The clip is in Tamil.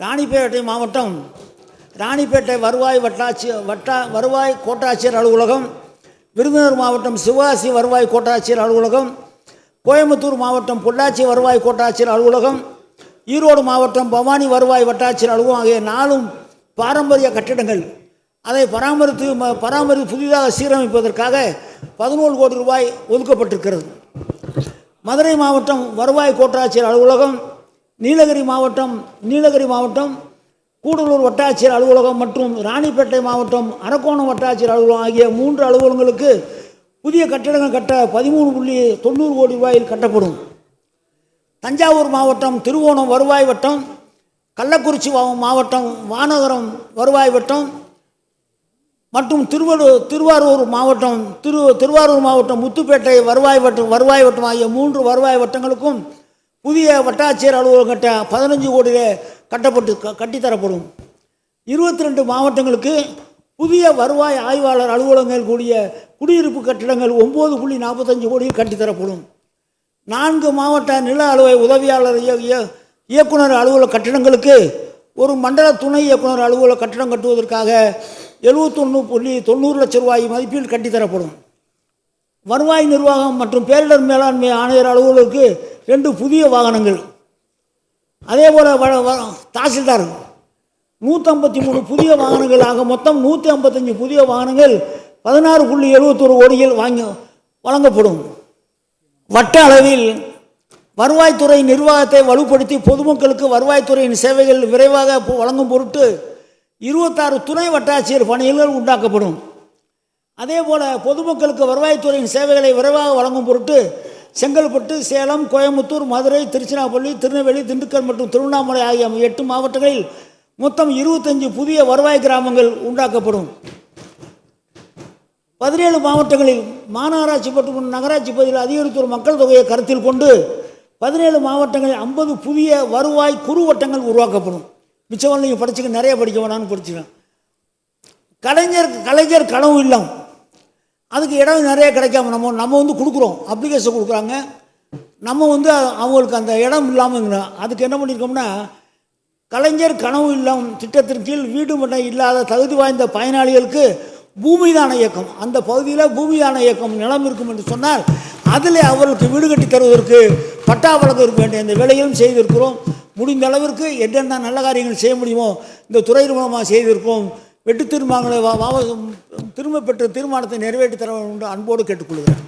ராணிப்பேட்டை மாவட்டம் ராணிப்பேட்டை வருவாய் வட்டாட்சி வட்டா வருவாய் கோட்டாட்சியர் அலுவலகம் விருதுநகர் மாவட்டம் சிவாசி வருவாய் கோட்டாட்சியர் அலுவலகம் கோயம்புத்தூர் மாவட்டம் பொள்ளாச்சி வருவாய் கோட்டாட்சியர் அலுவலகம் ஈரோடு மாவட்டம் பவானி வருவாய் வட்டாட்சியர் அலுவலகம் ஆகிய நாலும் பாரம்பரிய கட்டிடங்கள். அதை பராமரித்து ம- பராமரித்து புதிதாக சீரமைப்பதற்காக பதினோரு கோடி ரூபாய் ஒதுக்கப்பட்டிருக்கிறது. மதுரை மாவட்டம் வருவாய் கோட்டாட்சியர் அலுவலகம் நீலகிரி மாவட்டம் நீலகிரி மாவட்டம் கூடலூர் வட்டாட்சியர் அலுவலகம் மற்றும் ராணிப்பேட்டை மாவட்டம் அரக்கோணம் வட்டாட்சியர் அலுவலகம் ஆகிய மூன்று அலுவலகங்களுக்கு புதிய கட்டிடங்கள் கட்ட பதிமூணு புள்ளி தொண்ணூறு கோடி ரூபாயில் கட்டப்படும். தஞ்சாவூர் மாவட்டம் திருவோணம் வருவாய் வட்டம் கள்ளக்குறிச்சி மாவட்டம் வானகரம் வருவாய் வட்டம் மற்றும் திருவள்ளூர் திருவாரூர் மாவட்டம் திரு திருவாரூர் மாவட்டம் முத்துப்பேட்டை வருவாய் வட்டம் வருவாய் வட்டம் ஆகிய மூன்று வருவாய் வட்டங்களுக்கும் புதிய வட்டாட்சியர் அலுவலகம் கட்ட பதினஞ்சு கோடியிலே கட்டப்பட்டு க- கட்டித்தரப்படும். இருபத்தி ரெண்டு மாவட்டங்களுக்கு புதிய வருவாய் ஆய்வாளர் அலுவலகங்கள் கூடிய குடியிருப்பு கட்டிடங்கள் ஒம்பது புள்ளி நாற்பத்தஞ்சு கோடியில் கட்டித்தரப்படும். நான்கு மாவட்ட நில அலுவலை உதவியாளர் இய- இய- இயக்குனர் அலுவலக கட்டிடங்களுக்கு ஒரு மண்டல துணை இயக்குனர் அலுவலக கட்டிடம் கட்டுவதற்காக எழுபத்தொன்று புள்ளி தொண்ணூறு லட்சம் ரூபாய் மதிப்பில் கட்டித்தரப்படும். வருவாய் நிர்வாகம் மற்றும் பேரிடர் மேலாண்மை ஆணையர் அலுவலருக்கு ரெண்டு புதிய வாகனங்கள். அதே போல் வ- வ- தாசில்தார் நூற்றம்பத்தி மூணு புதிய வாகனங்கள் ஆக மொத்தம் நூற்றி ஐம்பத்தஞ்சு புதிய வாகனங்கள் பதினாறு புள்ளி எழுபத்தொரு கோடிகள் வாங்கி வழங்கப்படும். வட்ட அளவில் வருவாய்த்துறை நிர்வாகத்தை வலுப்படுத்தி பொதுமக்களுக்கு வருவாய்த்துறையின் சேவைகள் விரைவாக வழங்கும் பொருட்டு இருபத்தாறு துணை வட்டாட்சியர் பணிகள் உண்டாக்கப்படும். அதே போல் பொதுமக்களுக்கு வருவாய்த்துறையின் சேவைகளை விரைவாக வழங்கும் பொருட்டு செங்கல்பட்டு சேலம் கோயம்புத்தூர் மதுரை திருச்சிராப்பள்ளி திருநெல்வேலி திண்டுக்கல் மற்றும் திருவண்ணாமலை ஆகிய எட்டு மாவட்டங்களில் மொத்தம் இருபத்தஞ்சு புதிய வருவாய் கிராமங்கள் உண்டாக்கப்படும். பதினேழு மாவட்டங்களில் மாநகராட்சி மற்றும் நகராட்சி பகுதியில் அதிகரித்து வரும் மக்கள் தொகையை கருத்தில் கொண்டு பதினேழு மாவட்டங்களில் ஐம்பது புதிய வருவாய் குறுவட்டங்கள் உருவாக்கப்படும். மிச்சவன் நீங்கள் படிச்சுக்க நிறைய படிக்க வேணாம்னு படிச்சுக்கலாம். கலைஞர் கலைஞர் கனவு இல்லம். அதுக்கு இடம் நிறைய கிடைக்காம நம்ம நம்ம வந்து கொடுக்குறோம். அப்ளிகேஷன் கொடுக்குறாங்க. நம்ம வந்து அவங்களுக்கு அந்த இடம் இல்லாமல் அதுக்கு என்ன பண்ணியிருக்கோம்னா கலைஞர் கனவு இல்லம் திட்டத்தின் கீழ் வீடு மட்டும் இல்லாத தகுதி வாய்ந்த பயனாளிகளுக்கு பூமிதான இயக்கம். அந்த பகுதியில் பூமிதான இயக்கம் நிலம் இருக்கும் என்று சொன்னால் அதில் அவர்களுக்கு வீடு கட்டி தருவதற்கு பட்டா வழங்குவதற்கு வேண்டிய இந்த வேலையும் செய்திருக்கிறோம். முடிந்த அளவிற்கு என்னென்ன நல்ல காரியங்கள் செய்ய முடியுமோ இந்த துறை மூலமாக செய்திருக்கோம் வெட்டு திருமாங்களை வா- வா- திரும்ப பெற்ற தீர்மானத்தை நிறைவேற்றி தர வேண்டும் என்று அன்போடு கேட்டுக்கொள்கிறேன்.